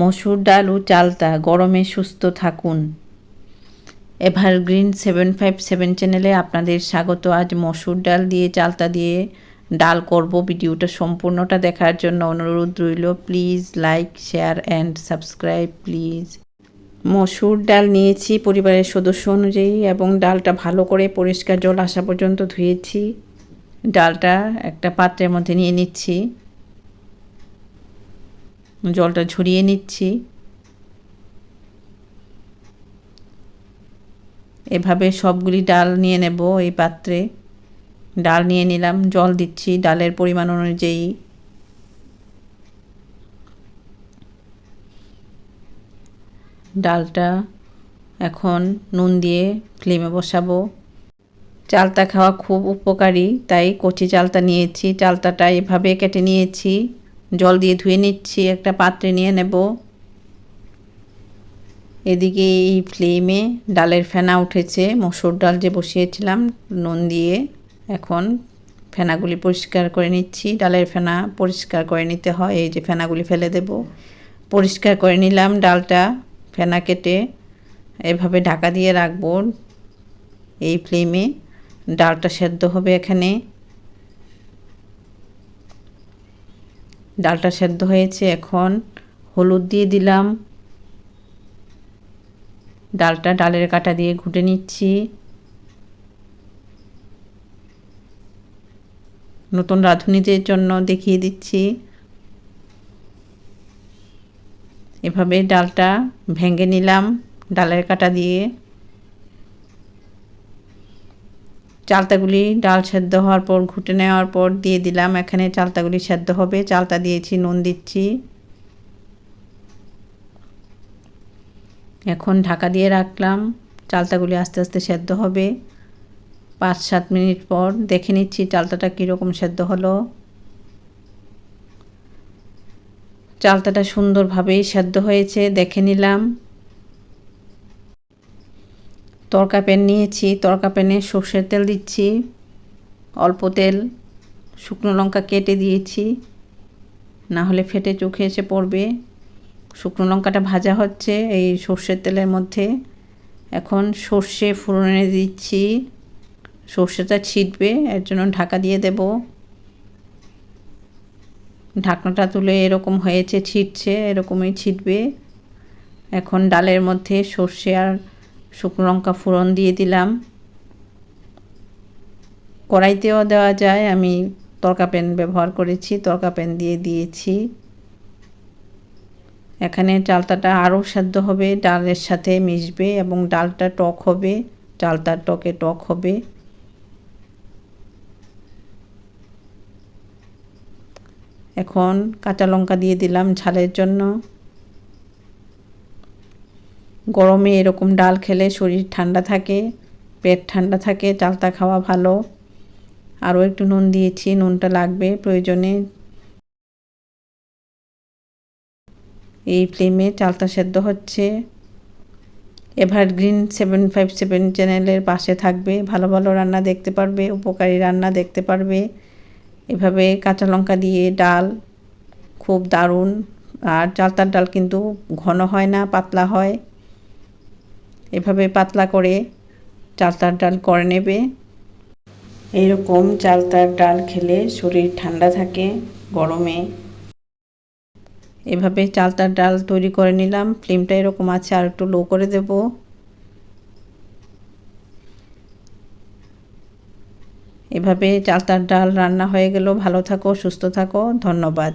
মসুর ডাল ও চালতা গরমে সুস্থ থাকুন। এভারগ্রিন সেভেন ফাইভ সেভেন চ্যানেলে আপনাদের স্বাগত। আজ মসুর ডাল দিয়ে, চালতা দিয়ে ডাল করব। ভিডিওটা সম্পূর্ণটা দেখার জন্য অনুরোধ রইল। Please like, share and subscribe please. মসুর ডাল নিয়েছি পরিবারের সদস্য অনুযায়ী এবং ডালটা ভালো করে পরিষ্কার জল আসা পর্যন্ত ধুয়েছি। ডালটা একটা পাত্রের মধ্যে নিয়ে নিচ্ছি। জলটা ঝরিয়ে নিচ্ছি। এভাবে সবগুলি ডাল নিয়ে নেব এই পাত্রে। ডাল নিয়ে নিলাম, জল দিচ্ছি ডালের পরিমাণ অনুযায়ী। ডালটা এখন নুন দিয়ে ফ্লেমে বসাবো। চালতা খাওয়া খুব উপকারী, তাই কচি চালতা নিয়েছি। চালতাটা এভাবে কেটে নিয়েছি। জল দিয়ে ধুয়ে নিচ্ছি, একটা পাত্রে নিয়ে নেব। এদিকে এই ফ্লেমে ডালের ফেনা উঠেছে, মসুর ডাল যে বসিয়েছিলাম নুন দিয়ে, এখন ফেনাগুলি পরিষ্কার করে নিচ্ছি। ডালের ফেনা পরিষ্কার করে নিতে হয়, এই যে ফেনাগুলি ফেলে দেব। পরিষ্কার করে নিলাম ডালটা, ফেনা কেটে এভাবে ঢাকা দিয়ে রাখব। এই ফ্লেমে ডালটা সেদ্ধ হবে এখানে। ডালটা সেদ্ধ হয়েছে, এখন হলুদ দিয়ে দিলাম। ডালটা ডালের কাটা দিয়ে ঘুটে নিচ্ছি। নতুন রাঁধুনিদের জন্য দেখিয়ে দিচ্ছি। এভাবে ডালটা ভেঙে নিলাম, ডালের কাটা দিয়ে। চালতাগুলি ডাল সেদ্ধ হওয়ার পর, ঘুটে নেওয়ার পর দিয়ে দিলাম। এখানে চালতাগুলি সেদ্ধ হবে। চালতা দিয়েছি, নুন দিচ্ছি। এখন ঢাকা দিয়ে রাখলাম। চালতাগুলি আস্তে আস্তে সেদ্ধ হবে। পাঁচ, সাত মিনিট পর দেখে নিচ্ছি চালতাটা কীরকম সেদ্ধ হলো। চালতাটা সুন্দরভাবেই সেদ্ধ হয়েছে, দেখে নিলাম। তরকা প্যান নিয়েছি, তরকা প্যানে সর্ষের তেল দিচ্ছি, অল্প তেল, শুকনো লঙ্কা কেটে দিয়েছি, না হলে ফেটে চোখে এসে পড়বে। শুকনো লঙ্কাটা ভাজা হচ্ছে এই সর্ষের তেলের মধ্যে। এখন সর্ষে ফোড়নে দিচ্ছি। সর্ষেটা ছিটবে, এর জন্য ঢাকা দিয়ে দেব। ঢাকনাটা তুলে এরকম হয়েছে, ছিটছে, এরকমই ছিটবে। এখন ডালের মধ্যে সর্ষে আর শুকনো লঙ্কা ফোড়ন দিয়ে দিলাম। কড়াইতেও দেওয়া যায়, আমি তরকা প্যান ব্যবহার করেছি, তরকা প্যান দিয়ে দিয়েছি। এখানে চালতাটা আরও সেদ্ধ হবে, ডালের সাথে মিশবে এবং ডালটা টক হবে চালতার টকে টক হবে। এখন কাঁচা লঙ্কা দিয়ে দিলাম ঝালের জন্য। গরমে এরকম ডাল খেলে শরীর ঠান্ডা থাকে, পেট ঠান্ডা থাকে, চালতা খাওয়া ভালো। আরও একটু নুন দিয়েছি, নুনটা লাগবে প্রয়োজনে। এই ফ্লেমে চালতা সেদ্ধ হচ্ছে। এভারগ্রিন সেভেন ফাইভ সেভেন চ্যানেলের পাশে থাকবে। ভালো ভালো রান্না দেখতে পারবে, উপকারী রান্না দেখতে পারবে। এভাবে কাঁচা লঙ্কা দিয়ে ডাল খুব দারুণ। আর চালতার ডাল কিন্তু ঘন হয় না, পাতলা হয়। এভাবে পাতলা করে চালতার ডাল করে নেবে। এইরকম চালতার ডাল খেলে শরীর ঠান্ডা থাকে গরমে। এভাবে চালতার ডাল তৈরি করে নিলাম। ফ্লেমটা এরকম আছে, আর একটু লো করে দেব। এভাবে চালতার ডাল রান্না হয়ে গেল। ভালো থাকো, সুস্থ থাকো। ধন্যবাদ।